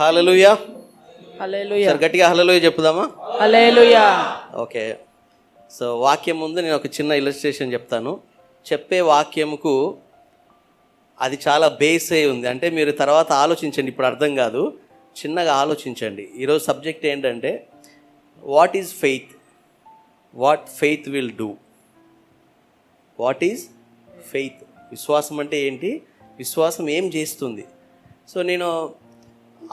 హలలుయా గట్టిగా హలలుయ చెప్పుదామా? హల్లెలూయా okay so వాక్యం ముందు నేను ఒక చిన్న ఇలస్ట్రేషన్ చెప్తాను. చెప్పే వాక్యముకు అది చాలా బేస్ అయి ఉంది. అంటే మీరు తర్వాత ఆలోచించండి ఇప్పుడు అర్థం కాదు. చిన్నగా ఆలోచించండి. ఈరోజు సబ్జెక్ట్ ఏంటంటే what is faith what faith will do what is faith విశ్వాసం అంటే ఏంటి? విశ్వాసం ఏం చేస్తుంది? సో నేను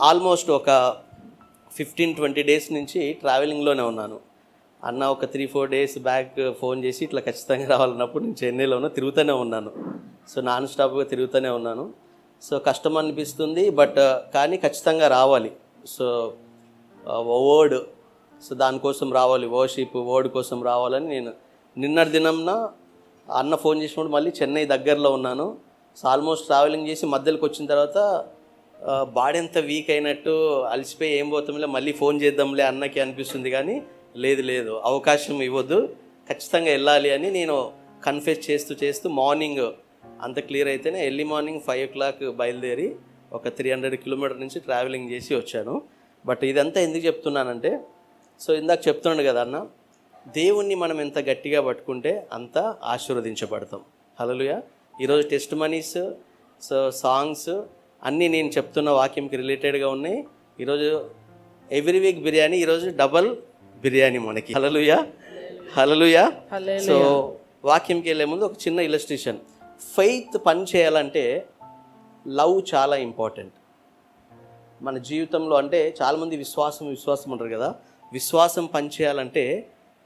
ఆల్మోస్ట్ ఒక ఫిఫ్టీన్ ట్వంటీ డేస్ నుంచి ట్రావెలింగ్లోనే ఉన్నాను. అన్న ఒక three four days back phone చేసి ఇట్లా ఖచ్చితంగా రావాలన్నప్పుడు నేను చెన్నైలో ఉన్నా తిరుగుతూనే ఉన్నాను. సో నాన్ స్టాప్గా తిరుగుతూనే ఉన్నాను. సో కష్టం అనిపిస్తుంది బట్ uh, కానీ ఖచ్చితంగా రావాలి. సో uh, వర్డ్ సో దానికోసం రావాలి. వర్షిప్ వర్డ్ కోసం రావాలని నేను నిన్నటి దినంన అన్న ఫోన్ చేసినప్పుడు మళ్ళీ చెన్నై దగ్గరలో ఉన్నాను. సో ఆల్మోస్ట్ ట్రావెలింగ్ చేసి మధ్యలోకి వచ్చిన తర్వాత బాడీ వీక్ అయినట్టు అలసిపోయి ఏం పోతాంలే మళ్ళీ ఫోన్ చేద్దాంలే అన్నకి అనిపిస్తుంది కానీ లేదు లేదు. అవకాశం ఇవ్వద్దు. ఖచ్చితంగా వెళ్ళాలి అని నేను కన్ఫెస్ చేస్తూ చేస్తూ మార్నింగ్ అంత క్లియర్ అయితేనే early morning five o'clock బయలుదేరి ఒక త్రీ హండ్రెడ్ కిలోమీటర్ నుంచి ట్రావెలింగ్ చేసి వచ్చాను. బట్ ఇదంతా ఎందుకు చెప్తున్నానంటే సో ఇందాక చెప్తున్నాడు కదా అన్న దేవుణ్ణి మనం ఎంత గట్టిగా పట్టుకుంటే అంత ఆశీర్వదించబడతాం. హలోలుయా ఈరోజు టెస్ట్ మనీస్ సో సాంగ్స్ అన్నీ నేను చెప్తున్న వాక్యంకి రిలేటెడ్గా ఉన్నాయి. ఈరోజు ఎవ్రీ వీక్ బిర్యానీ ఈరోజు డబల్ బిర్యానీ మనకి. హలలుయా హలలుయా సో వాక్యంకి వెళ్ళే ముందు ఒక చిన్న ఇలస్ట్రేషన్ ఫెయిత్ పని చేయాలంటే లవ్ చాలా ఇంపార్టెంట్ మన జీవితంలో అంటే చాలామంది విశ్వాసం విశ్వాసం అంటారు కదా. విశ్వాసం పనిచేయాలంటే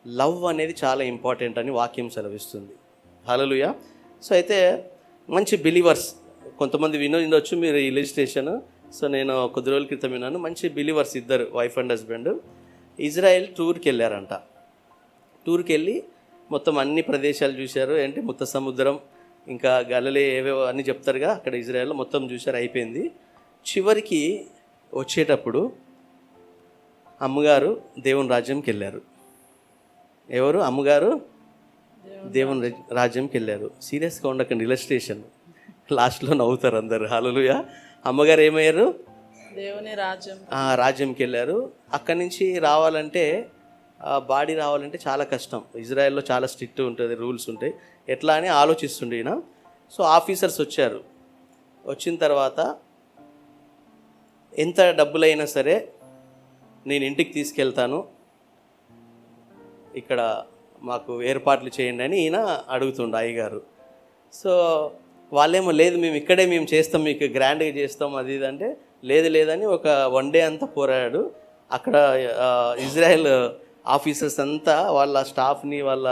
లవ్ అనేది చాలా ఇంపార్టెంట్ అని వాక్యం సెలవిస్తుంది. హలలుయ సో అయితే మంచి బిలీవర్స్ కొంతమంది వినో ఉండొచ్చు మీరు ఇలిస్ట్రేషన్ సో నేను కొద్ది రోజుల క్రితం విన్నాను. మంచి బిలీవర్స్ ఇద్దరు వైఫ్ అండ్ హస్బెండ్. ఇజ్రాయెల్ టూర్కి వెళ్ళారంట. టూర్కి వెళ్ళి మొత్తం అన్ని ప్రదేశాలు చూశారు. ఏంటి? ముత్త సముద్రం ఇంకా గలలే ఏవేవో అన్ని చెప్తారుగా. అక్కడ ఇజ్రాయెల్లో మొత్తం చూశారు అయిపోయింది. చివరికి వచ్చేటప్పుడు అమ్మగారు దేవుని రాజ్యంకి వెళ్ళారు. ఎవరు? అమ్మగారు దేవుని రాజ్యంకి వెళ్ళారు. సీరియస్గా ఉండకండి ఇలస్ట్రేషన్ లాస్ట్లో నవ్వుతారు అందరు. హలలుయ అమ్మగారు ఏమయ్యారు? దేవుని రాజ్యం. రాజ్యంకి వెళ్ళారు. అక్కడి నుంచి రావాలంటే బాడీ రావాలంటే చాలా కష్టం. ఇజ్రాయెల్లో చాలా స్ట్రిక్ట్ ఉంటుంది రూల్స్ ఉంటాయి. ఎట్లా అని ఆలోచిస్తుండే ఈయన. సో ఆఫీసర్స్ వచ్చారు. వచ్చిన తర్వాత ఎంత డబ్బులైనా సరే నేను ఇంటికి తీసుకెళ్తాను. ఇక్కడ మాకు ఏర్పాట్లు చేయండి అని ఈయన అడుగుతుండే అయ్యగారు. సో వాళ్ళేమో లేదు మేము ఇక్కడే మేము చేస్తాం మీకు గ్రాండ్గా చేస్తాం అది ఇది అంటే లేదు లేదని ఒక వన్ డే అంతా పోరాడాడు. అక్కడ ఇజ్రాయెల్ ఆఫీసర్స్ అంతా వాళ్ళ స్టాఫ్ని వాళ్ళ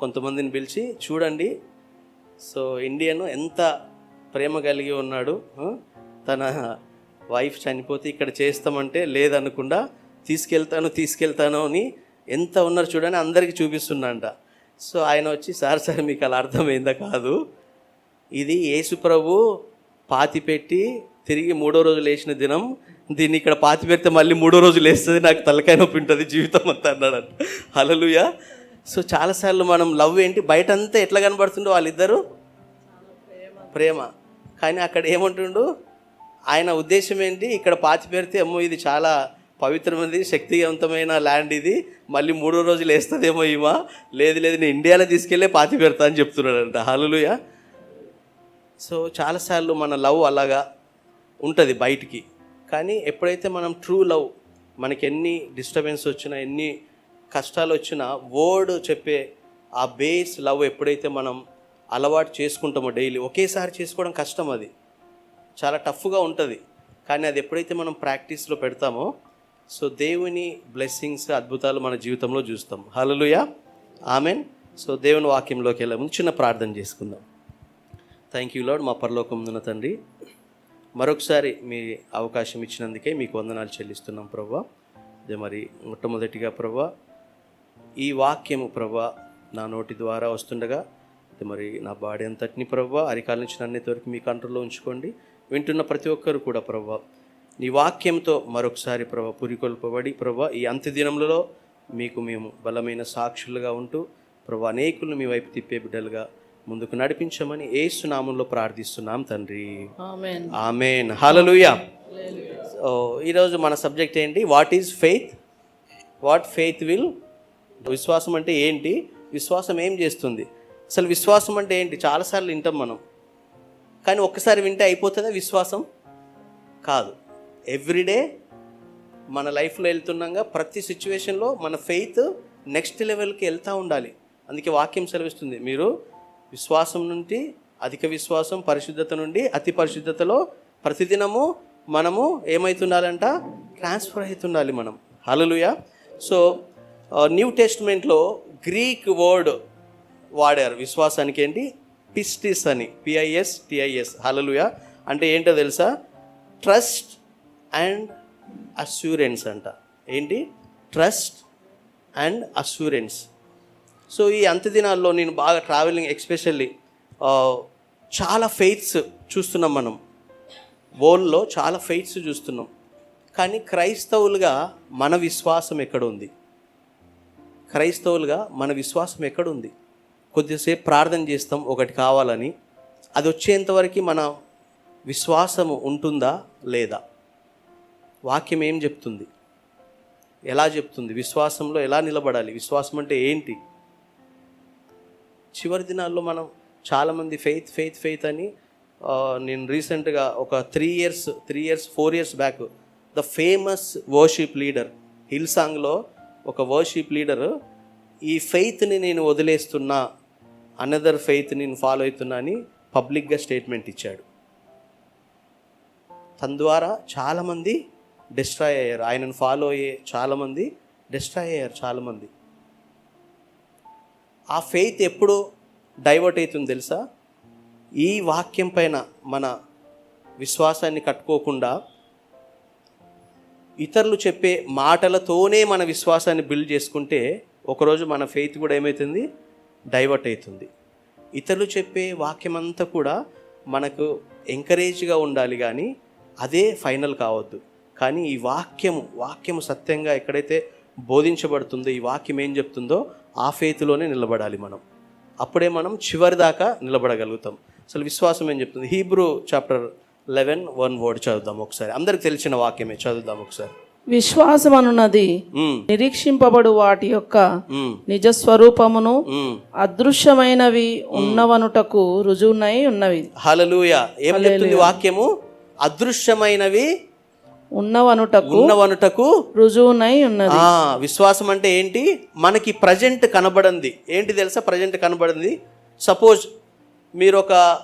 కొంతమందిని పిలిచి చూడండి సో ఇండియన్ ఎంత ప్రేమ కలిగి ఉన్నాడు తన వైఫ్ చనిపోతే ఇక్కడ చేస్తామంటే లేదనకుండా తీసుకెళ్తాను తీసుకెళ్తాను అని ఎంత ఉన్నారు చూడని అందరికీ చూపిస్తున్నాంట సో ఆయన వచ్చి సార్ సార్ మీకు అలా అర్థమైందా కాదు ఇది యేసుప్రభు పాతిపెట్టి పాతి పెట్టి తిరిగి మూడో రోజు లేచిన దినం. దీన్ని ఇక్కడ పాతి పెడితే మళ్ళీ మూడో రోజు లేస్తుంది నాకు తలకాయ నొప్పి ఉంటుంది జీవితం అంతా అన్నాడు. హలలుయ సో చాలాసార్లు మనం లవ్ ఏంటి బయట అంతా ఎట్లా కనబడుతుండో వాళ్ళిద్దరూ? ప్రేమ. కానీ అక్కడ ఏమంటుండు? ఆయన ఉద్దేశం ఏంటి? ఇక్కడ పాతి పెడితే అమ్మో ఇది చాలా పవిత్రమైనది శక్తివంతమైన ల్యాండ్ ఇది. మళ్ళీ మూడో రోజులు వేస్తుందేమో ఈమా. లేదు లేదు నేను ఇండియాలో తీసుకెళ్ళే పాతి పెడతా అని చెప్తున్నాడంట. హలలుయా సో చాలాసార్లు మన లవ్ అలాగా ఉంటుంది బయటికి. కానీ ఎప్పుడైతే మనం ట్రూ లవ్ మనకి ఎన్ని డిస్టర్బెన్స్ వచ్చినా ఎన్ని కష్టాలు వచ్చినా వర్డ్ చెప్పే ఆ బేస్ లవ్ ఎప్పుడైతే మనం అలవాటు చేసుకుంటామో డైలీ ఒకేసారి చేసుకోవడం కష్టం అది. చాలా టఫ్గా ఉంటుంది. కానీ అది ఎప్పుడైతే మనం ప్రాక్టీస్లో పెడతామో సో దేవుని బ్లెస్సింగ్స్ అద్భుతాలు మన జీవితంలో చూస్తాం. హలలుయా ఆమెన్ సో దేవుని వాక్యంలోకి వెళ్ళే ముందు చిన్న ప్రార్థన చేసుకుందాం. థ్యాంక్ యూ లాడ్ మా పరలోకం ఉన్న తండ్రి. మరొకసారి మీ అవకాశం ఇచ్చినందుకే మీకు వందనాలు చెల్లిస్తున్నాం ప్రభా. అదే మరి మొట్టమొదటిగా ప్రభా ఈ వాక్యము ప్రభా నా నోటి ద్వారా వస్తుండగా అయితే మరి నా బాడీ అంతటిని ప్రభా అరికాల నుంచి నన్ను వరకు మీ కంట్రోల్లో ఉంచుకోండి. వింటున్న ప్రతి ఒక్కరు కూడా ప్రభా నీ వాక్యంతో మరొకసారి ప్రభా పురికొల్పబడి ప్రభా ఈ అంత్యదినములలో మీకు మేము బలమైన సాక్షులుగా ఉంటూ ప్రభా అనేకులను మీ వైపు తిప్పే బిడ్డలుగా ముందుకు నడిపించమని ఏసునామంలో ప్రార్థిస్తున్నాం తండ్రి. ఆమేన్. హల్లెలూయా. ఈరోజు మన సబ్జెక్ట్ ఏంటి? What is faith? What faith will? విశ్వాసం అంటే ఏంటి? విశ్వాసం ఏం చేస్తుంది? అసలు విశ్వాసం అంటే ఏంటి? చాలాసార్లు వింటాం మనం. కానీ ఒక్కసారి వింటే అయిపోతుందా విశ్వాసం? కాదు. ఎవ్రీడే మన లైఫ్లో వెళ్తున్నాగా ప్రతి సిచ్యువేషన్లో మన ఫెయిత్ నెక్స్ట్ లెవెల్కి వెళ్తూ ఉండాలి. అందుకే వాక్యం సెలవిస్తుంది. మీరు విశ్వాసం నుండి అధిక విశ్వాసం పరిశుద్ధత నుండి అతి పరిశుద్ధతలో ప్రతిదినము మనము ఏమవుతుండాలంట ట్రాన్స్ఫర్ అవుతుండాలి మనం. హలలుయ సో న్యూ టెస్ట్మెంట్లో గ్రీక్ వర్డ్ వాడారు. విశ్వాసానికి ఏంటి? పిస్టిస్ అని. పిఐఎస్ టిఐఎస్ హలలుయ అంటే ఏంటో తెలుసా? ట్రస్ట్ అండ్ అస్యూరెన్స్ అంట. ఏంటి? ట్రస్ట్ అండ్ అస్యూరెన్స్ సో ఈ అంత్య దినాల్లో నేను బాగా ట్రావెలింగ్ ఎక్స్పెషల్లీ చాలా ఫెయిత్స్ చూస్తున్నాం మనం. వరల్డ్లో చాలా ఫెయిత్స్ చూస్తున్నాం. కానీ క్రైస్తవులుగా మన విశ్వాసం ఎక్కడ ఉంది క్రైస్తవులుగా మన విశ్వాసం ఎక్కడ ఉంది కొద్దిసేపు ప్రార్థన చేస్తాం ఒకటి కావాలని. అది వచ్చేంతవరకు మన విశ్వాసము ఉంటుందా లేదా? వాక్యం ఏం చెప్తుంది? ఎలా చెప్తుంది? విశ్వాసంలో ఎలా నిలబడాలి? విశ్వాసం అంటే ఏంటి? చివరి దినాల్లో మనం చాలామంది ఫెయిత్ ఫెయిత్ ఫెయిత్ అని నేను రీసెంట్గా ఒక three years three years four years back the famous worship leader hill సాంగ్లో ఒక వర్షిప్ లీడర్ ఈ ఫెయిత్ని నేను వదిలేస్తున్నా అనదర్ ఫెయిత్ నేను ఫాలో అవుతున్నా అని పబ్లిక్గా స్టేట్మెంట్ ఇచ్చాడు. తన ద్వారా చాలామంది డిస్ట్రాయ్ అయ్యారు. ఆయనను ఫాలో అయ్యే చాలామంది డిస్ట్రాయ్ అయ్యారు చాలామంది. ఆ ఫెయిత్ ఎప్పుడు డైవర్ట్ అవుతుంది తెలుసా? ఈ వాక్యం పైన మన విశ్వాసాన్ని కట్టుకోకుండా ఇతరులు చెప్పే మాటలతోనే మన విశ్వాసాన్ని బిల్డ్ చేసుకుంటే ఒకరోజు మన ఫెయిత్ కూడా ఏమవుతుంది డైవర్ట్ అవుతుంది. ఇతరులు చెప్పే వాక్యం అంతా కూడా మనకు ఎంకరేజ్గా ఉండాలి కానీ అదే ఫైనల్ కావద్దు. కానీ ఈ వాక్యము వాక్యము సత్యంగా ఎక్కడైతే బోధించబడుతుందో ఈ వాక్యం ఏం చెప్తుందో ఆ ఫెయిత్లోనే నిలబడాలి మనం. అప్పుడే మనం చివరి దాకా నిలబడగలుగుతాం. అసలు విశ్వాసం ఏం చెప్తుంది? Hebrew chapter eleven one word చదువుదాం ఒకసారి. అందరికి తెలిసిన వాక్యమే చదువుదాం ఒకసారి. విశ్వాసం అనున్నది. నిరీక్షింపబడు వాటి యొక్క. నిజ స్వరూపమును. అదృశ్యమైనవి ఉన్నవనుటకు రుజువునై ఉన్నవి. హల్లెలూయ. ఏం చెప్తుంది వాక్యము? అదృశ్యమైనవి ఉన్నవనుటకు ఉన్నవనుటకు రుజువునై ఉన్నది. ఆ విశ్వాసం అంటే ఏంటి? మనకి ప్రజెంట్ కనబడింది. ఏంటి తెలుసా? ప్రజెంట్ కనబడింది. సపోజ్ మీరు ఒక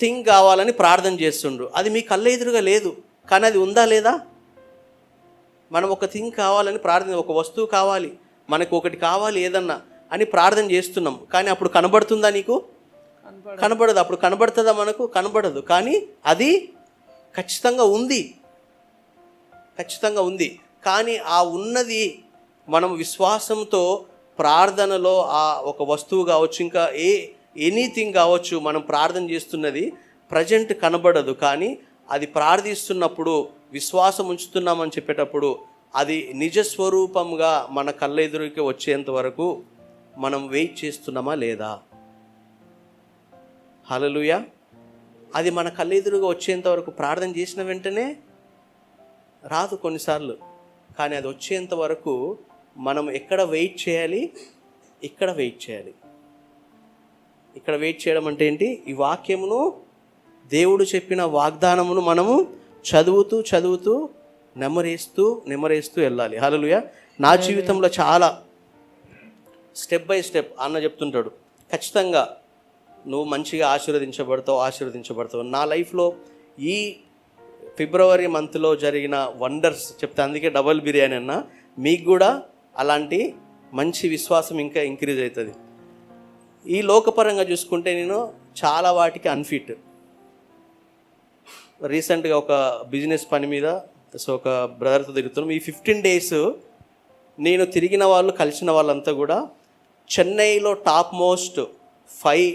థింగ్ కావాలని ప్రార్థన చేస్తుండ్రు. అది మీ కళ్ళ ఎదురుగా లేదు. కానీ అది ఉందా లేదా? మనం ఒక థింగ్ కావాలని ప్రార్థన ఒక వస్తువు కావాలి. మనకు ఒకటి కావాలి ఏదన్నా అని ప్రార్థన చేస్తున్నాం. కానీ అప్పుడు కనబడుతుందా నీకు? కనబడదు. అప్పుడు కనబడుతుందా మనకు? కనబడదు. కానీ అది ఖచ్చితంగా ఉంది. ఖచ్చితంగా ఉంది. కానీ ఆ ఉన్నది మనం విశ్వాసంతో ప్రార్థనలో ఆ ఒక వస్తువు కావచ్చు ఇంకా ఏ ఎనీథింగ్ కావచ్చు మనం ప్రార్థన చేస్తున్నది ప్రజెంట్ కనబడదు. కానీ అది ప్రార్థిస్తున్నప్పుడు విశ్వాసం ఉంచుతున్నామని చెప్పేటప్పుడు అది నిజ స్వరూపంగా మన కళ్ళెదురుకి వచ్చేంత వరకు మనం వెయిట్ చేస్తున్నామా లేదా? హలలుయ అది మన కళ్ళెదురుగా వచ్చేంత వరకు ప్రార్థన చేసిన వెంటనే రాదు కొన్నిసార్లు కానీ అది వచ్చేంత వరకు మనం ఎక్కడ వెయిట్ చేయాలి ఇక్కడ వెయిట్ చేయాలి. ఇక్కడ వెయిట్ చేయడం అంటే ఏంటి? ఈ వాక్యమును దేవుడు చెప్పిన వాగ్దానమును మనము చదువుతూ చదువుతూ నెమరేస్తూ నెమరేస్తూ వెళ్ళాలి. హల్లెలూయా. నా జీవితంలో చాలా స్టెప్ బై స్టెప్ అన్న చెప్తుంటాడు. ఖచ్చితంగా నువ్వు మంచిగా ఆశీర్వదించబడతావు ఆశీర్వదించబడతావు. నా లైఫ్లో ఈ ఫిబ్రవరి మంత్లో జరిగిన వండర్స్ చెప్తే అందుకే డబల్ బిర్యానీ అన్న మీకు కూడా అలాంటి మంచి విశ్వాసం ఇంకా ఇంక్రీజ్ అవుతుంది. ఈ లోకపరంగా చూసుకుంటే నేను చాలా వాటికి అన్ఫిట్. రీసెంట్గా ఒక బిజినెస్ పని మీద సో ఒక బ్రదర్తో తిరుగుతున్నాం. ఈ ఫిఫ్టీన్ డేస్ నేను తిరిగిన వాళ్ళు కలిసిన వాళ్ళంతా కూడా చెన్నైలో top most five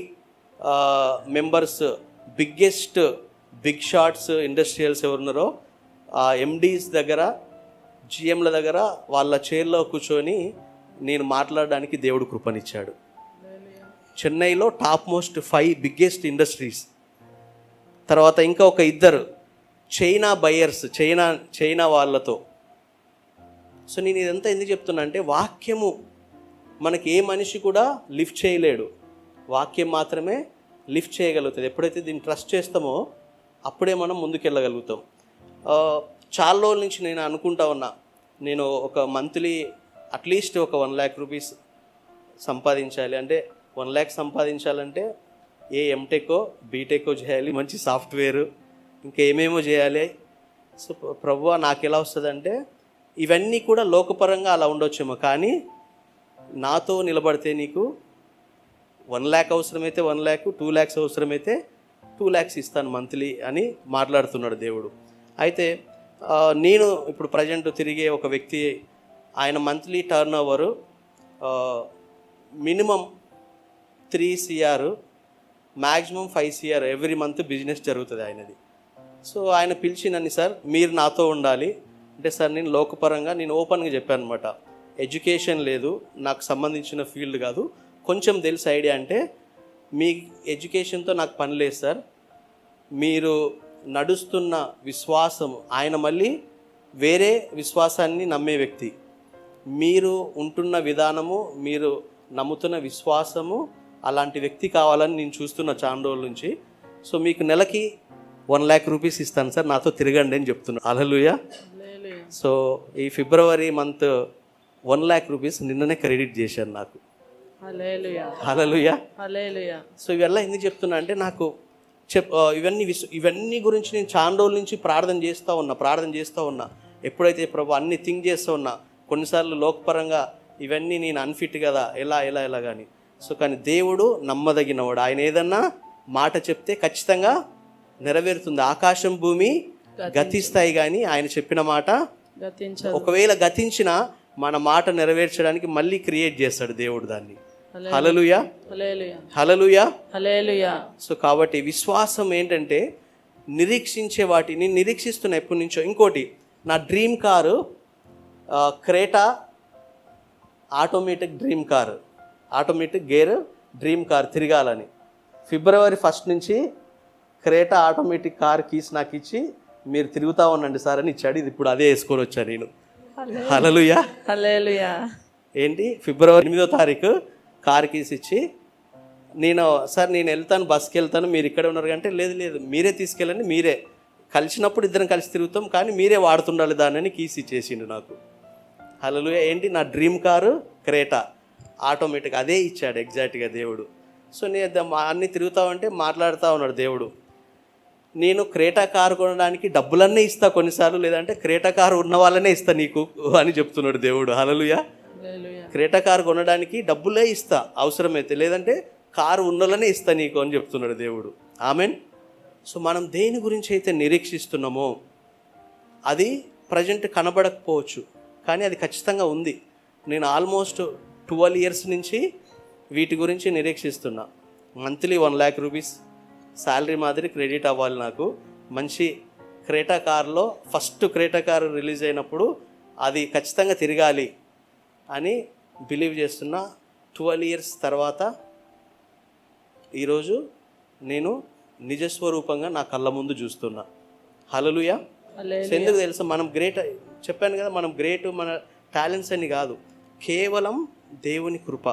members biggest big shots industrials ఎవరున్నారో ఆ ఎండీస్ దగ్గర జిఎంల దగ్గర వాళ్ళ చైర్లో కూర్చొని నేను మాట్లాడడానికి దేవుడు కృపనిచ్చాడు. చెన్నైలో top most five biggest industries. తర్వాత ఇంకా ఒక ఇద్దరు చైనా బయర్స్ చైనా చైనా వాళ్ళతో. సో నేను ఇదంతా ఎందుకు చెప్తున్నా అంటే వాక్యము మనకి ఏ మనిషి కూడా లిఫ్ట్ చేయలేడు. వాక్యం మాత్రమే లిఫ్ట్ చేయగలుగుతుంది ఎప్పుడైతే దీన్ని ట్రస్ట్ చేస్తామో అప్పుడే మనం ముందుకెళ్ళగలుగుతాం. చాలా రోజుల నుంచి నేను అనుకుంటా ఉన్నా నేను ఒక మంత్లీ అట్లీస్ట్ ఒక వన్ ల్యాక్ రూపీస్ సంపాదించాలి. అంటే వన్ ల్యాక్ సంపాదించాలంటే ఏ ఎంటెక్కో బీటెక్కో చేయాలి మంచి సాఫ్ట్వేర్ ఇంకా ఏమేమో చేయాలి. సో ప్రభు నాకు ఎలా వస్తుందంటే ఇవన్నీ కూడా లోకపరంగా అలా ఉండొచ్చేమో కానీ నాతో నిలబడితే నీకు వన్ ల్యాక్ అవసరమైతే వన్ ల్యాక్ టూ ల్యాక్స్ అవసరమైతే టూ ల్యాక్స్ ఇస్తాను మంత్లీ అని మాట్లాడుతున్నాడు దేవుడు. అయితే నేను ఇప్పుడు ప్రజెంట్ తిరిగే ఒక వ్యక్తి ఆయన monthly turn over minimum three CR maximum five CR every month business జరుగుతుంది ఆయనది. సో ఆయన పిలిచి నన్ను సార్ మీరు నాతో ఉండాలి. అంటే సార్ నేను లోకపరంగా నేను ఓపెన్గా చెప్పాను అనమాట ఎడ్యుకేషన్ లేదు నాకు సంబంధించిన ఫీల్డ్ కాదు. కొంచెం తెలుసు ఐడియా అంటే మీ ఎడ్యుకేషన్తో నాకు పని లేదు సార్. మీరు నడుస్తున్న విశ్వాసం ఆయన మళ్ళీ వేరే విశ్వాసాన్ని నమ్మే వ్యక్తి. మీరు ఉంటున్న విధానము మీరు నమ్ముతున్న విశ్వాసము అలాంటి వ్యక్తి కావాలని నేను చూస్తున్న చాలా రోజుల నుంచి. సో మీకు నెలకి వన్ ల్యాక్ రూపీస్ ఇస్తాను సార్. నాతో తిరగండి అని చెప్తున్నాను అలలుయ సో ఈ February month one lakh rupees నిన్ననే క్రెడిట్ చేశాను నాకు. సో ఇవెల్లా ఎందుకు చెప్తున్నా అంటే నాకు చెప్ ఇవన్నీ ఇవన్నీ గురించి నేను చాలా రోజుల నుంచి ప్రార్థన చేస్తూ ఉన్నా ప్రార్థన చేస్తూ ఉన్నా. ఎప్పుడైతే ప్రభు అన్ని థింక్ చేస్తూ ఉన్నా కొన్నిసార్లు లోకపరంగా ఇవన్నీ నేను అన్ఫిట్ కదా ఎలా ఎలా ఎలా కానీ సో కానీ దేవుడు నమ్మదగినవాడు. ఆయన ఏదన్నా మాట చెప్తే ఖచ్చితంగా నెరవేరుతుంది. ఆకాశం భూమి గతిస్తాయి కానీ ఆయన చెప్పిన మాట ఒకవేళ గతించిన మన మాట నెరవేర్చడానికి మళ్ళీ క్రియేట్ చేస్తాడు దేవుడు దాన్ని. హలలుయా హలలుయా సో కాబట్టి విశ్వాసం ఏంటంటే నిరీక్షించే వాటిని నిరీక్షిస్తున్న ఎప్పటి నుంచో. ఇంకోటి నా dream car Creta automatic dream car automatic gear dream car తిరగాలని. ఫిబ్రవరి ఫస్ట్ నుంచి క్రేటా ఆటోమేటిక్ కార్ కీస్ నాకు ఇచ్చి మీరు తిరుగుతా ఉండండి సార్ అని ఇచ్చాడు. ఇది ఇప్పుడు అదే వేసుకొని వచ్చాను నేను. హలలుయా హల్లెలూయా. ఏంటి? ఫిబ్రవరి ఎనిమిదో తారీఖు కార్ కీస్ ఇచ్చి నేను సార్ నేను వెళ్తాను బస్కి వెళ్తాను మీరు ఇక్కడ ఉన్నారు. అంటే లేదు లేదు మీరే తీసుకెళ్ళండి మీరే. కలిసినప్పుడు ఇద్దరం కలిసి తిరుగుతాం కానీ మీరే వాడుతుండాలి దానని కీస్ ఇచ్చేసిండు నాకు. హలో ఏంటి? నా డ్రీమ్ కారు క్రేటా. ఆటోమేటిక్ అదే ఇచ్చాడు ఎగ్జాక్ట్గా దేవుడు. సో నేను అన్నీ అన్ని తిరుగుతా ఉంటే మాట్లాడుతూ ఉన్నాడు దేవుడు. నేను క్రేటా కారు కొనడానికి డబ్బులన్నీ ఇస్తా కొన్నిసార్లు లేదంటే క్రేటా కారు ఉన్న వాళ్ళనే ఇస్తా నీకు అని చెప్తున్నాడు దేవుడు. హలలుయా క్రేటా కారు కొనడానికి డబ్బులే ఇస్తా అవసరమైతే. లేదంటే కారు ఉన్నలనే ఇస్తా నీకు అని చెప్తున్నాడు దేవుడు. ఆమెన్? సో మనం దేని గురించి అయితే నిరీక్షిస్తున్నామో అది ప్రజెంట్ కనబడకపోవచ్చు. కానీ అది ఖచ్చితంగా ఉంది. నేను ఆల్మోస్ట్ ట్వెల్వ్ ఇయర్స్ నుంచి వీటి గురించి నిరీక్షిస్తున్నా. Monthly one lakh rupees salary మాదిరి క్రెడిట్ అవ్వాలి నాకు. మంచి క్రేటా కార్లో ఫస్ట్ క్రేటా కార్ రిలీజ్ అయినప్పుడు అది ఖచ్చితంగా తిరగాలి అని బిలీవ్ చేస్తున్నా ట్వెల్వ్ ఇయర్స్ తర్వాత ఈరోజు నేను నిజస్వరూపంగా నా కళ్ళ ముందు చూస్తున్నా. హలలుయా ఎందుకు తెలుసా? మనం గ్రేట్ చెప్పాను కదా మనం గ్రేట్ మన టాలెంట్స్ అని కాదు. కేవలం దేవుని కృప.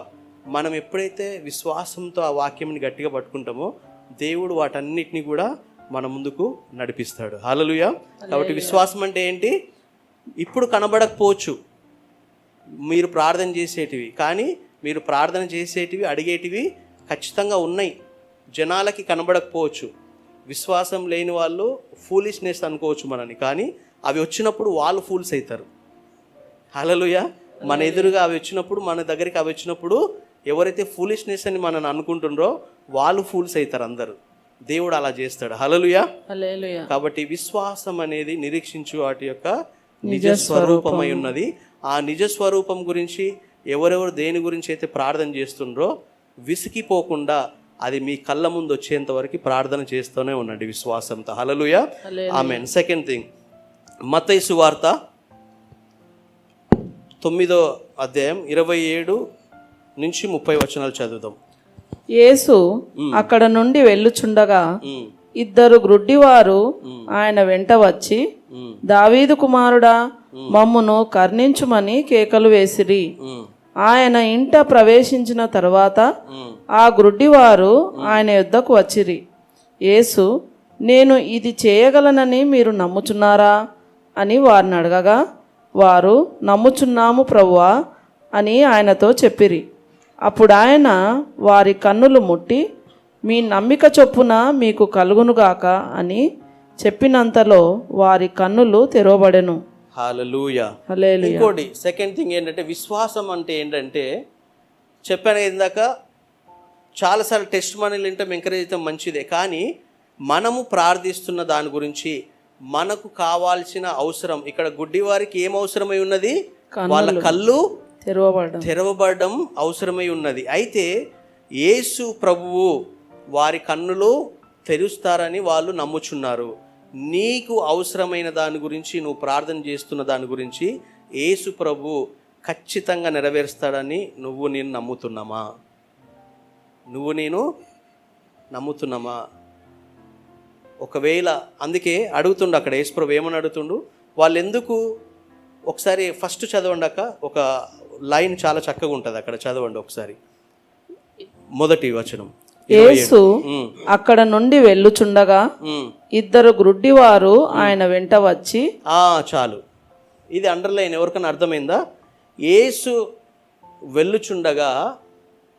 మనం ఎప్పుడైతే విశ్వాసంతో ఆ వాక్యంని గట్టిగా పట్టుకుంటామో దేవుడు వాటన్నిటిని కూడా మన ముందుకు నడిపిస్తాడు. హలలుయా కాబట్టి విశ్వాసం అంటే ఏంటి? ఇప్పుడు కనబడకపోవచ్చు. మీరు ప్రార్థన చేసేటివి. కానీ మీరు ప్రార్థన చేసేటివి అడిగేటివి ఖచ్చితంగా ఉన్నాయి. జనాలకి కనబడకపోవచ్చు. విశ్వాసం లేని వాళ్ళు ఫూలిష్నెస్ అనుకోవచ్చు మనని కానీ అవి వచ్చినప్పుడు వాళ్ళు ఫూల్స్ అవుతారు హలలుయ మన ఎదురుగా అవి వచ్చినప్పుడు మన దగ్గరికి అవి వచ్చినప్పుడు ఎవరైతే ఫూలిష్నెస్ అని మనం అనుకుంటుండ్రో వాళ్ళు ఫూల్స్ అవుతారు అందరూ. దేవుడు అలా చేస్తాడు. హలలుయా కాబట్టి విశ్వాసం అనేది నిరీక్షించు వాటి యొక్క నిజ స్వరూపమై ఉన్నది. ఆ నిజ స్వరూపం గురించి ఎవరెవరు దేని గురించి అయితే ప్రార్థన చేస్తుండ్రో విసిగిపోకుండా అది మీ కళ్ళ ముందు వచ్చేంత వరకు ప్రార్థన చేస్తూనే ఉండండి విశ్వాసంతో. హలలుయ ఆమె సెకండ్ థింగ్ మతైసు వార్త తొమ్మిదో అధ్యాయం ఇరవై ఏడు నుంచి ముప్పై వచనాలు చదువుదాం. యేసు అక్కడ నుండి వెళ్ళుచుండగా ఇద్దరు గ్రుడ్డివారు ఆయన వెంట వచ్చి దావీదు కుమారుడా మమ్మును కర్ణించుమని కేకలు వేసిరి. ఆయన ఇంట ప్రవేశించిన తర్వాత ఆ గ్రుడ్డివారు ఆయన యుద్ధకు వచ్చిరి. యేసు నేను ఇది చేయగలనని మీరు నమ్ముచున్నారా? అని వారిని అడగగా వారు నమ్ముచున్నాము ప్రభువా అని ఆయనతో చెప్పిరి. అప్పుడు ఆయన వారి కన్నులు ముట్టి మీ నమ్మిక చొప్పున మీకు కలుగునుగాక అని చెప్పినంతలో వారి కన్నులు తెరవబడెను. ఇంకోటి సెకండ్ థింగ్ ఏంటంటే విశ్వాసం అంటే ఏంటంటే చెప్పాను ఇందాక చాలాసార్లు టెస్ట్ మనీలు వింటాం ఎంకరేజ్ అయితే మంచిదే. కానీ మనము ప్రార్థిస్తున్న దాని గురించి మనకు కావాల్సిన అవసరం ఇక్కడ గుడ్డివారికి ఏం అవసరమై ఉన్నది? వాళ్ళ కళ్ళు తెరవబడడం. తెరవబడడం అవసరమై ఉన్నది. అయితే యేసు ప్రభువు వారి కన్నులు తెరుస్తారని వాళ్ళు నమ్ముచున్నారు. నీకు అవసరమైన దాని గురించి నువ్వు ప్రార్థన చేస్తున్న దాని గురించి యేసు ప్రభు ఖచ్చితంగా నెరవేరుస్తాడని నువ్వు నేను నమ్ముతున్నామా? నువ్వు నేను నమ్ముతున్నామా? ఒకవేళ అందుకే అడుగుతుండు అక్కడ యేసుప్రభు ఏమని అడుగుతుండు? వాళ్ళు ఎందుకు ఒకసారి ఫస్ట్ చదవండాక ఒక లైన్ చాలా చక్కగా ఉంటుంది అక్కడ చదవండి ఒకసారి. మొదటి వచనం. యేసు అక్కడ నుండి వెళ్ళుచుండగా. ఇద్దరు గ్రుడ్డివారు ఆయన వెంట వచ్చి ఆ, చాలు. ఇది అండర్లైన్ ఎవరికైనా అర్థమైందా? యేసు వెళ్ళుచుండగా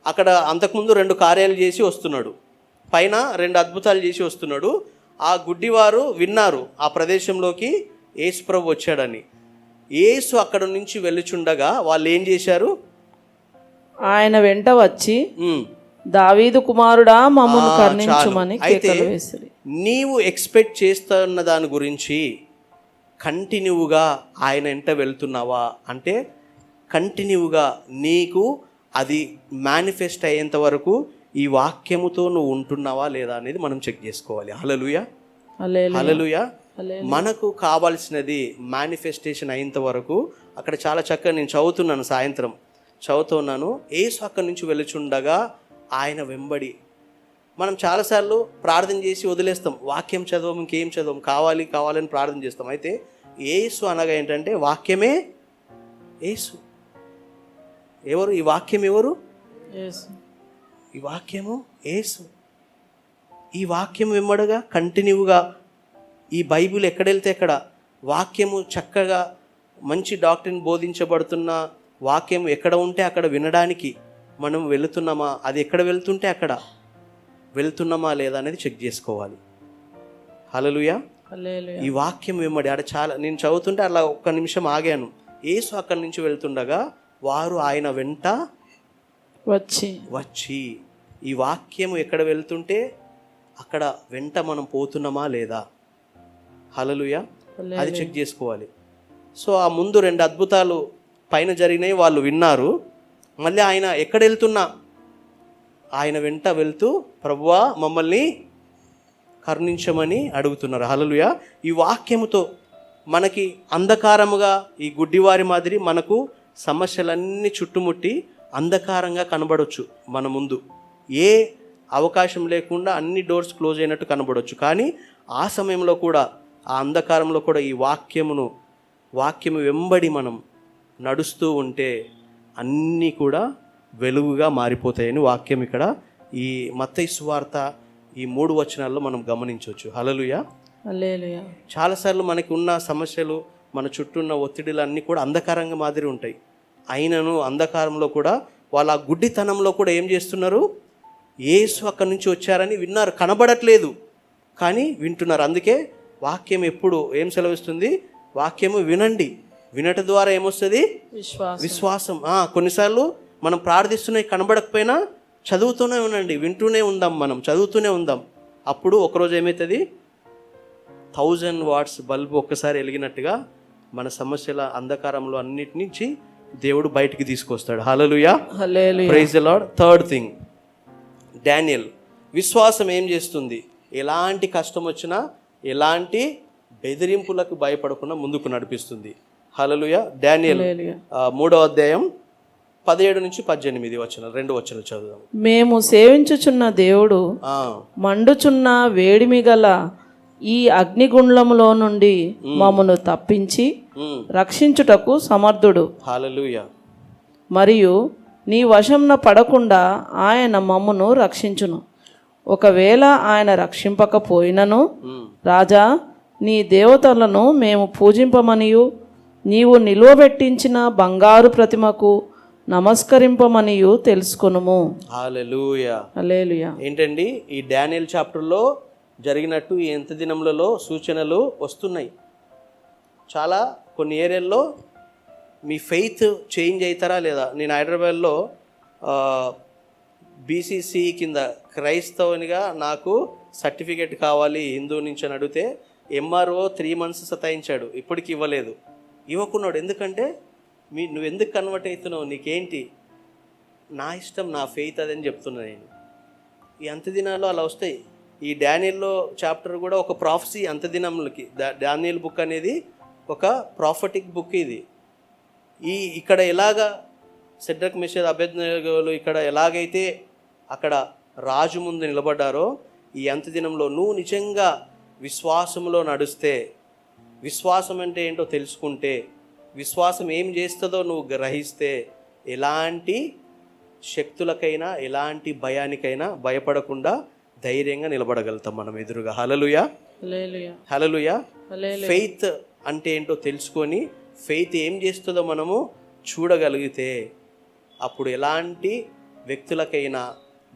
అక్కడ అంతకుముందు రెండు కార్యాలు చేసి వస్తున్నాడు. పైన రెండు అద్భుతాలు చేసి వస్తున్నాడు. ఆ గుడ్డివారు విన్నారు ఆ ప్రదేశంలోకి యేసు ప్రభు వచ్చాడని. యేసు అక్కడ నుంచి వెళ్ళుచుండగా వాళ్ళు ఏం చేశారు? ఆయన వెంట వచ్చి దావీదు కుమారుడా మమ్మను ఆ, కర్ణించుమని. అయితే నీవు ఎక్స్పెక్ట్ చేస్తున్న దాని గురించి కంటిన్యూగా ఆయన ఎంట వెళ్తున్నావా? అంటే కంటిన్యూగా నీకు అది మేనిఫెస్ట్ అయ్యేంత వరకు ఈ వాక్యముతో నువ్వు ఉంటున్నావా లేదా అనేది మనం చెక్ చేసుకోవాలి. హలలుయ. హలలుయ. మనకు కావాల్సినది మేనిఫెస్టేషన్ అయ్యేంత వరకు అక్కడ చాలా చక్కగా నేను చదువుతున్నాను సాయంత్రం. చదువుతున్నాను. ఏసు అక్కడి నుంచి వెలుచుండగా ఆయన వెంబడి. మనం చాలాసార్లు ప్రార్థన చేసి వదిలేస్తాం. వాక్యం చదవం ఇంకేం చదవం కావాలి కావాలని ప్రార్థన చేస్తాం. అయితే ఏసు అనగా ఏంటంటే వాక్యమే ఏసు. ఎవరు? ఈ వాక్యం ఎవరు. ఈ వాక్యము ఏసు. ఈ వాక్యం వెంబడగా కంటిన్యూగా ఈ బైబిల్ ఎక్కడెళ్తే ఎక్కడ వాక్యము చక్కగా మంచి డాక్టర్ని బోధించబడుతున్న వాక్యం ఎక్కడ ఉంటే అక్కడ వినడానికి మనం వెళుతున్నామా? అది ఎక్కడ వెళ్తుంటే అక్కడ. వెళ్తున్నామా లేదా అనేది చెక్ చేసుకోవాలి. హలలుయా. ఈ వాక్యం వెంబడి ఆడ చాలా నేను చదువుతుంటే అలా ఒక్క నిమిషం ఆగాను. ఏసు అక్కడి నుంచి వెళ్తుండగా వారు ఆయన వెంట వచ్చి. వచ్చి ఈ వాక్యము ఎక్కడ వెళ్తుంటే అక్కడ వెంట మనం పోతున్నామా లేదా? హలలుయ అది చెక్ చేసుకోవాలి. సో ఆ ముందు రెండు అద్భుతాలు పైన జరిగినాయి వాళ్ళు విన్నారు. మళ్ళీ ఆయన ఎక్కడ వెళ్తున్నా ఆయన వెంట వెళ్తూ ప్రభువా మమ్మల్ని కరుణించమని అడుగుతున్నారు. హలలుయ ఈ వాక్యముతో మనకి అంధకారముగా ఈ గుడ్డివారి మాదిరి మనకు సమస్యలన్నీ చుట్టుముట్టి అంధకారంగా కనబడవచ్చు మన ముందు. ఏ అవకాశం లేకుండా అన్ని డోర్స్ క్లోజ్ అయినట్టు కనబడవచ్చు కానీ ఆ సమయంలో కూడా ఆ అంధకారంలో కూడా ఈ వాక్యమును వాక్యము వెంబడి మనం నడుస్తూ ఉంటే అన్నీ కూడా వెలుగుగా మారిపోతాయని వాక్యం ఇక్కడ ఈ మత్తయి సువార్త ఈ మూడు వచనాల్లో మనం గమనించవచ్చు. హలలుయ. చాలాసార్లు మనకి ఉన్న సమస్యలు మన చుట్టూ ఉన్న ఒత్తిడిలు అన్నీ కూడా అంధకారంగా మాదిరి ఉంటాయి. అయినను అంధకారంలో కూడా వాళ్ళ ఆ గుడ్డితనంలో కూడా ఏం చేస్తున్నారు? ఏసు అక్కడి నుంచి వచ్చారని విన్నారు కనబడట్లేదు. కానీ వింటున్నారు. అందుకే వాక్యం ఎప్పుడు ఏం సెలవిస్తుంది? వాక్యము వినండి. వినట ద్వారా ఏమొస్తుంది? విశ్వాసం. కొన్నిసార్లు మనం ప్రార్థిస్తున్నాయి కనబడకపోయినా చదువుతూనే ఉండండి వింటూనే ఉందాం మనం చదువుతూనే ఉందాం. అప్పుడు ఒకరోజు ఏమవుతుంది థౌజండ్ వాట్స్ బల్బ్ ఒక్కసారి వెలిగినట్టుగా మన సమస్యల అంధకారంలో అన్నిటి నుంచి దేవుడు బయటికి తీసుకొస్తాడు. Hallelujah. Praise lord third thing Daniel విశ్వాసం ఏం చేస్తుంది? ఎలాంటి కష్టం వచ్చినా ఎలాంటి బెదిరింపులకు భయపడకుండా ముందుకు నడిపిస్తుంది. హలలుయ డానియల్ మూడో అధ్యాయం పదిహేడు నుంచి పద్దెనిమిది వచ్చిన రెండు వచ్చిన చదువుదాం. మేము సేవించుచున్న దేవుడు మండుచున్న వేడిమి గల ఈ అగ్నిగుండములో నుండి మమ్మను తప్పించి రక్షించుటకు సమర్థుడు. హల్లెలూయా. మరియు నీ వశంన పడకుండా ఆయన మమ్మును రక్షించును. ఒకవేళ ఆయన రక్షింపకపోయినను రాజా నీ దేవతలను మేము పూజింపమనియు. నీవు నిలువబెట్టించిన బంగారు ప్రతిమకు నమస్కరింపమనియు తెలుసుకొనుము. ఏంటండి ఈ డానియల్ చాప్టర్లో జరిగినట్టు ఈ ఎంత దినంలలో సూచనలు వస్తున్నాయి. చాలా కొన్ని ఏరియాల్లో మీ ఫెయిత్ చేంజ్ అవుతారా లేదా? నేను హైదరాబాద్లో బీసీసీ కింద క్రైస్తవునిగా నాకు సర్టిఫికేట్ కావాలి హిందూ నుంచి అని అడిగితే ఎంఆర్ఓ త్రీ మంత్స్ సతాయించాడు. ఇప్పటికి ఇవ్వలేదు. ఇవ్వకున్నాడు. ఎందుకంటే మీ నువ్వు ఎందుకు కన్వర్ట్ అవుతున్నావు? నీకేంటి? నా ఇష్టం నా ఫెయిత్ అదని చెప్తున్నా నేను. ఈ అంత దినాల్లో అలా వస్తాయి. ఈ డానియల్లో చాప్టర్ కూడా ఒక ప్రాఫసీ అంత దినములకి డానియల్ బుక్ అనేది ఒక ప్రాఫటిక్ బుక్ ఇది. ఈ ఇక్కడ ఎలాగా సెడ్రక్ మిషేద్ అభ్యర్థులు ఇక్కడ ఎలాగైతే అక్కడ రాజు ముందు నిలబడ్డారో ఈ అంత దినంలో నువ్వు నిజంగా విశ్వాసంలో నడుస్తే విశ్వాసం అంటే ఏంటో తెలుసుకుంటే విశ్వాసం ఏం చేస్తుందో నువ్వు గ్రహిస్తే ఎలాంటి శక్తులకైనా ఎలాంటి భయానికైనా భయపడకుండా ధైర్యంగా నిలబడగలుగుతాం మనం ఎదురుగా. హలలుయా హలలుయా ఫెయిత్ అంటే ఏంటో తెలుసుకొని ఫెయిత్ ఏం చేస్తుందో మనము చూడగలిగితే అప్పుడు ఎలాంటి వ్యక్తులకైనా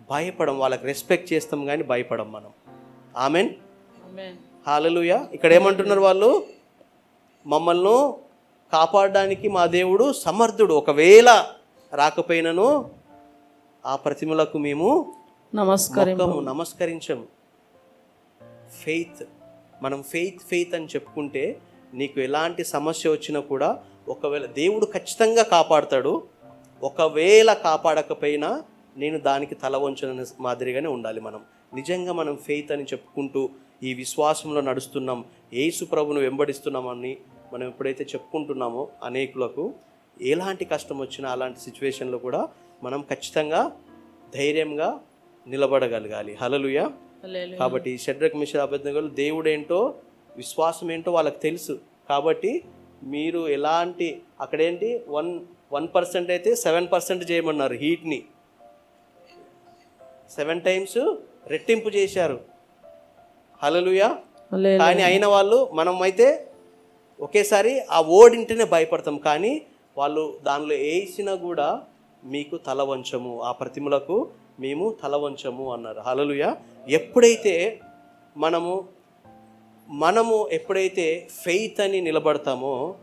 భయపడం వాళ్ళకి రెస్పెక్ట్ చేస్తాం కానీ భయపడం మనం. ఆమెన్ ఆమేన్. హాలలుయ ఇక్కడ ఏమంటున్నారు వాళ్ళు? మమ్మల్ని కాపాడడానికి మా దేవుడు సమర్థుడు. ఒకవేళ రాకపోయినను ఆ ప్రతిమలకు మేము నమస్కారం నమస్కరించము. ఫెయిత్ మనం ఫెయిత్ ఫెయిత్ అని చెప్పుకుంటే నీకు ఎలాంటి సమస్య వచ్చినా కూడా ఒకవేళ దేవుడు ఖచ్చితంగా కాపాడతాడు. ఒకవేళ కాపాడకపోయినా నేను దానికి తల వంచిన మాదిరిగానే ఉండాలి మనం. నిజంగా మనం ఫెయిత్ అని చెప్పుకుంటూ ఈ విశ్వాసంలో నడుస్తున్నాం. యేసు ప్రభును వెంబడిస్తున్నామని మనం ఎప్పుడైతే చెప్పుకుంటున్నామో అనేకులకు ఎలాంటి కష్టం వచ్చినా అలాంటి సిచ్యువేషన్లో కూడా మనం ఖచ్చితంగా ధైర్యంగా నిలబడగలగాలి. హలలుయ కాబట్టి షడ్రక్ మిషన్ అభ్యర్థులు దేవుడు ఏంటో విశ్వాసం ఏంటో వాళ్ళకి తెలుసు. కాబట్టి మీరు ఎలాంటి అక్కడేంటి వన్ వన్ పర్సెంట్ అయితే సెవెన్ పర్సెంట్ చేయమన్నారు హీట్ని. సెవెన్ టైమ్స్ రెట్టింపు చేశారు. హలలుయా కానీ అయిన వాళ్ళు మనం అయితే ఒకేసారి ఆ ఓడింటేనే భయపడతాం. కానీ వాళ్ళు దానిలో వేసినా కూడా మీకు తల వంచము. ఆ ప్రతిమలకు మేము తల వంచము అన్నారు. హలలుయ ఎప్పుడైతే మనము మనము ఎప్పుడైతే ఫెయిత్ అని నిలబడతామో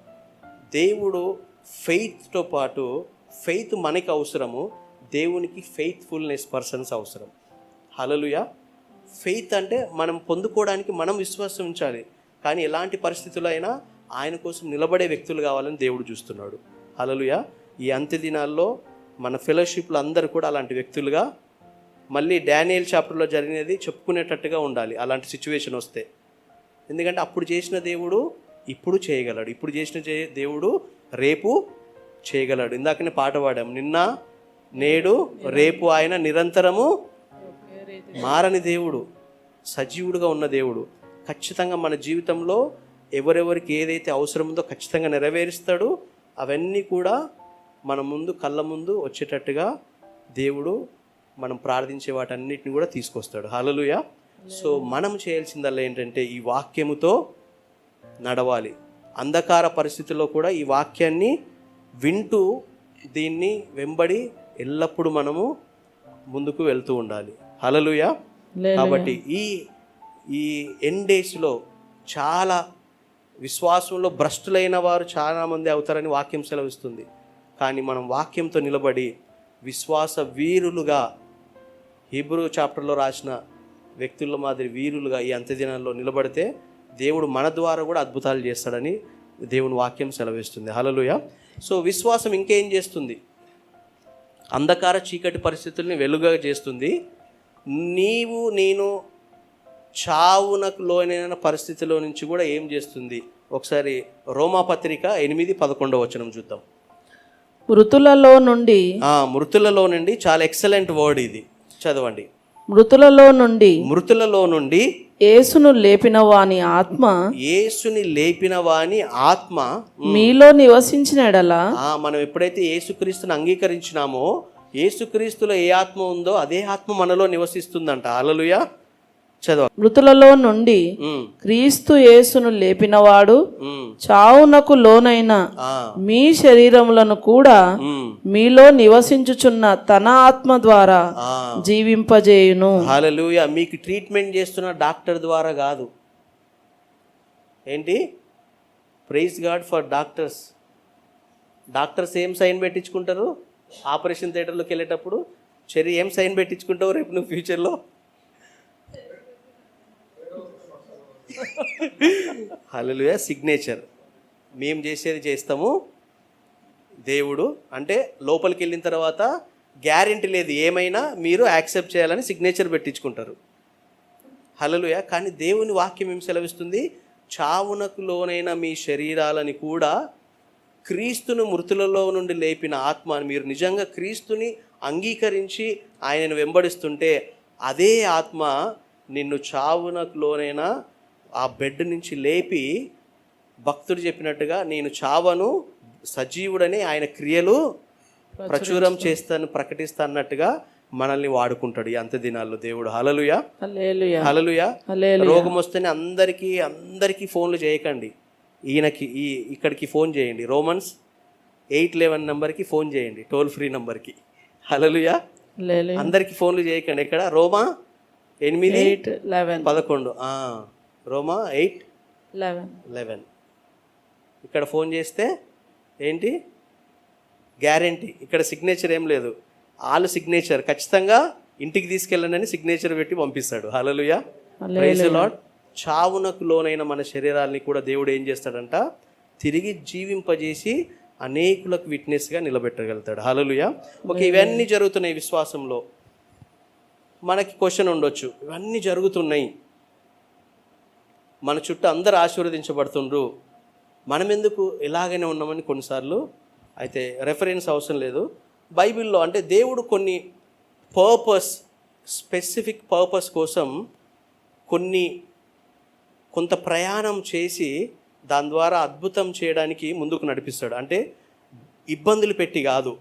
దేవుడు ఫెయిత్తో పాటు ఫెయిత్ మనకి అవసరము. దేవునికి ఫెయిత్ఫుల్నెస్ పర్సన్స్ అవసరం. హలలుయా ఫెయిత్ అంటే మనం పొందుకోవడానికి మనం విశ్వసించాలి ఉంచాలి. కానీ ఎలాంటి పరిస్థితుల్లో అయినా ఆయన కోసం నిలబడే వ్యక్తులు కావాలని దేవుడు చూస్తున్నాడు. అలలుయ ఈ అంత్య దినాల్లో మన ఫెలోషిప్లు అందరూ కూడా అలాంటి వ్యక్తులుగా మళ్ళీ డానియల్ చాప్టర్లో జరిగినది చెప్పుకునేటట్టుగా ఉండాలి. అలాంటి సిచ్యువేషన్ వస్తే. ఎందుకంటే అప్పుడు చేసిన దేవుడు ఇప్పుడు చేయగలడు. ఇప్పుడు చేసిన దేవుడు రేపు చేయగలడు. ఇందాకనే పాట పాడాం. నిన్న నేడు రేపు ఆయన నిరంతరము మారని దేవుడు సజీవుడుగా ఉన్న దేవుడు ఖచ్చితంగా మన జీవితంలో ఎవరెవరికి ఏదైతే అవసరం ఉందో ఖచ్చితంగా నెరవేరుస్తాడు. అవన్నీ కూడా మన ముందు కళ్ళ ముందు వచ్చేటట్టుగా దేవుడు మనం ప్రార్థించే వాటన్నిటిని కూడా తీసుకొస్తాడు. హలలుయ సో మనం చేయాల్సిందల్లా ఏంటంటే ఈ వాక్యముతో నడవాలి. అంధకార పరిస్థితుల్లో కూడా ఈ వాక్యాన్ని వింటూ దీన్ని వెంబడి ఎల్లప్పుడూ మనము ముందుకు వెళ్తూ ఉండాలి. హలలుయ కాబట్టి ఈ ఈ ఎన్ డేస్లో చాలా విశ్వాసంలో భ్రష్టులైన వారు చాలామంది అవుతారని వాక్యం సెలవిస్తుంది. కానీ మనం వాక్యంతో నిలబడి విశ్వాస వీరులుగా హీబ్రూ చాప్టర్లో రాసిన వ్యక్తుల మాదిరి వీరులుగా ఈ అంత్యదినాల్లో నిలబడితే దేవుడు మన ద్వారా కూడా అద్భుతాలు చేస్తాడని దేవుని వాక్యం సెలవిస్తుంది. హలలుయ సో విశ్వాసం ఇంకేం చేస్తుంది? అంధకార చీకటి పరిస్థితుల్ని వెలుగుగా చేస్తుంది. నీవు నేను చావునకు లోనైన పరిస్థితిలో నుంచి కూడా ఏం చేస్తుంది? ఒకసారి రోమా పత్రిక ఎనిమిది పదకొండవ వచనం చూద్దాం. మృతులలో నుండి ఆ మృతులలో నుండి చాలా ఎక్సలెంట్ వర్డ్ ఇది. చదవండి. మృతులలో నుండి మృతులలో నుండి యేసును లేపిన వాని ఆత్మ యేసుని లేపిన వాని ఆత్మ మీలో నివసించిన ఎడల మనం ఎప్పుడైతే యేసుక్రీస్తుని అంగీకరించినామో యేసుక్రీస్తులో ఏ ఆత్మ ఉందో అదే ఆత్మ మనలో నివసిస్తుందంట. అలలుయ చదవ మృతులలో నుండి క్రీస్తు యేసును లేపినవాడు చావునకు లోనైన మీ శరీరములను కూడా మీలో నివసించుచున్న తన ఆత్మ ద్వారా. జీవింపజేయును. హల్లెలూయా. మీకు ట్రీట్మెంట్ చేస్తున్న డాక్టర్ ద్వారా కాదు. ఏంటి? Praise God for doctors. Doctors ఏం సైన్ పెట్టించుకుంటారు? ఆపరేషన్ థియేటర్లోకి వెళ్ళేటప్పుడు చెరి ఏం సైన్ పెట్టించుకుంటావు రేపు నువ్వు ఫ్యూచర్లో? హల్లెలూయా సిగ్నేచర్ మేము చేసేది చేస్తాము. దేవుడు అంటే లోపలికి వెళ్ళిన తర్వాత గ్యారెంటీ లేదు ఏమైనా మీరు యాక్సెప్ట్ చేయాలని సిగ్నేచర్ పెట్టించుకుంటారు. హలలుయ కానీ దేవుని వాక్యం ఏం సెలవిస్తుంది? చావునకు లోనైన మీ శరీరాలని కూడా క్రీస్తును మృతులలో నుండి లేపిన ఆత్మ మీరు నిజంగా క్రీస్తుని అంగీకరించి ఆయనను వెంబడిస్తుంటే అదే ఆత్మ నిన్ను చావునకు లోనైన ఆ బెడ్ నుంచి లేపి భక్తుడు చెప్పినట్టుగా నేను చావను సజీవుడని ఆయన క్రియలు ప్రచురం చేస్తాను ప్రకటిస్తా అన్నట్టుగా మనల్ని వాడుకుంటాడు ఈ అంత్య దినాల్లో దేవుడు హలలుయ హలలుయ రోగం వస్తేనే అందరికీ అందరికీ ఫోన్లు చేయకండి. ఈయనకి ఈ ఇక్కడికి ఫోన్ చేయండి. రోమన్స్ ఎయిట్ లెవెన్ నెంబర్కి ఫోన్ చేయండి. టోల్ ఫ్రీ నెంబర్కి. హలలుయ అందరికీ ఫోన్లు చేయకండి. ఎక్కడ? రోమా? ఎనిమిది? పదకొండు. రోమా? ఎయిట్? లెవెన్. లెవెన్. ఇక్కడ ఫోన్ చేస్తే ఏంటి? గ్యారంటీ. ఇక్కడ సిగ్నేచర్ ఏం లేదు. వాళ్ళ సిగ్నేచర్. ఖచ్చితంగా ఇంటికి తీసుకెళ్ళండి సిగ్నేచర్ పెట్టి పంపిస్తాడు. హలలుయ ప్రైజ్ లాడ్ చావునకు లోనైన మన శరీరాల్ని కూడా దేవుడు ఏం చేస్తాడంట? తిరిగి జీవింపజేసి అనేకులకు విట్నెస్గా నిలబెట్టగలుగుతాడు. హలలుయ ఓకే ఇవన్నీ జరుగుతున్నాయి విశ్వాసంలో. మనకి క్వశ్చన్ ఉండొచ్చు. ఇవన్నీ జరుగుతున్నాయి. మన చుట్టూ అందరు ఆశీర్వదించబడుతుండ్రు. మనం ఎందుకు ఇలాగనే ఉన్నామని కొన్నిసార్లు అయితే రెఫరెన్స్ అవసరం లేదు. బైబిల్లో అంటే దేవుడు కొన్ని పర్పస్ స్పెసిఫిక్ పర్పస్ కోసం కొన్ని కొంత ప్రయాణం చేసి దాని ద్వారా అద్భుతం చేయడానికి ముందుకు నడిపిస్తాడు. అంటే ఇబ్బందులు పెట్టి కాదు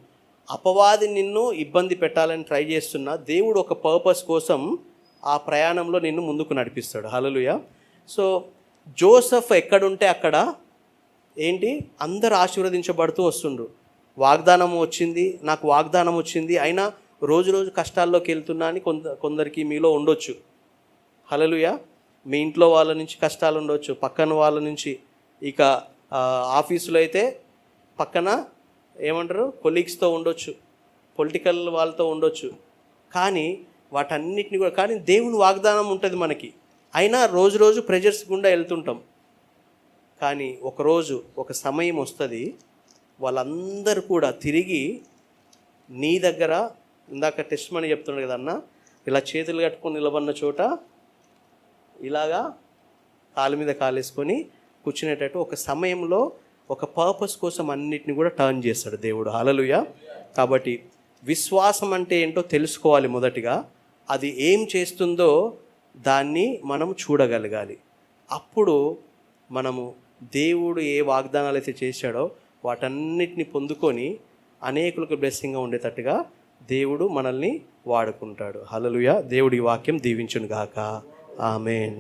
అపవాది నిన్ను ఇబ్బంది పెట్టాలని ట్రై చేస్తున్నా దేవుడు ఒక పర్పస్ కోసం ఆ ప్రయాణంలో నిన్ను ముందుకు నడిపిస్తాడు. హలలుయ సో జోసఫ్ ఎక్కడుంటే అక్కడ ఏంటి? అందరు ఆశీర్వదించబడుతూ వస్తుండ్రు. వాగ్దానం వచ్చింది నాకు వాగ్దానం వచ్చింది అయినా రోజు రోజు కష్టాల్లోకి వెళ్తున్నా అని కొంత కొందరికి మీలో ఉండొచ్చు. హలలుయా మీ ఇంట్లో వాళ్ళ నుంచి కష్టాలు ఉండొచ్చు పక్కన వాళ్ళ నుంచి. ఇక ఆఫీసులో అయితే పక్కన ఏమంటారు? కొలీగ్స్తో ఉండొచ్చు పొలిటికల్ వాళ్ళతో ఉండొచ్చు. కానీ వాటన్నిటిని కూడా కానీ దేవుని వాగ్దానం ఉంటుంది మనకి. అయినా రోజు రోజు ప్రెజర్స్ గుండా వెళ్తుంటాం. కానీ ఒకరోజు ఒక సమయం వస్తుంది వాళ్ళందరూ కూడా తిరిగి నీ దగ్గర ఇందాక టెస్ట్ మని చెప్తున్నాడు కదా అన్న ఇలా చేతులు కట్టుకొని నిలబడిన చోట ఇలాగా కాలు మీద కాలేసుకొని కూర్చునేటట్టు ఒక సమయంలో ఒక పర్పస్ కోసం అన్నిటిని కూడా టర్న్ చేస్తాడు దేవుడు. హలలుయ కాబట్టి విశ్వాసం అంటే ఏంటో తెలుసుకోవాలి మొదటిగా. అది ఏం చేస్తుందో దాన్ని మనం చూడగలగాలి. అప్పుడు మనము దేవుడు ఏ వాగ్దానాలు అయితే చేశాడో వాటన్నిటిని పొందుకొని అనేకులకు బ్లెస్సింగ్గా ఉండేటట్టుగా దేవుడు మనల్ని వాడుకుంటాడు. హలలుయ దేవుడి వాక్యం దీవించును గాక ఆమెన్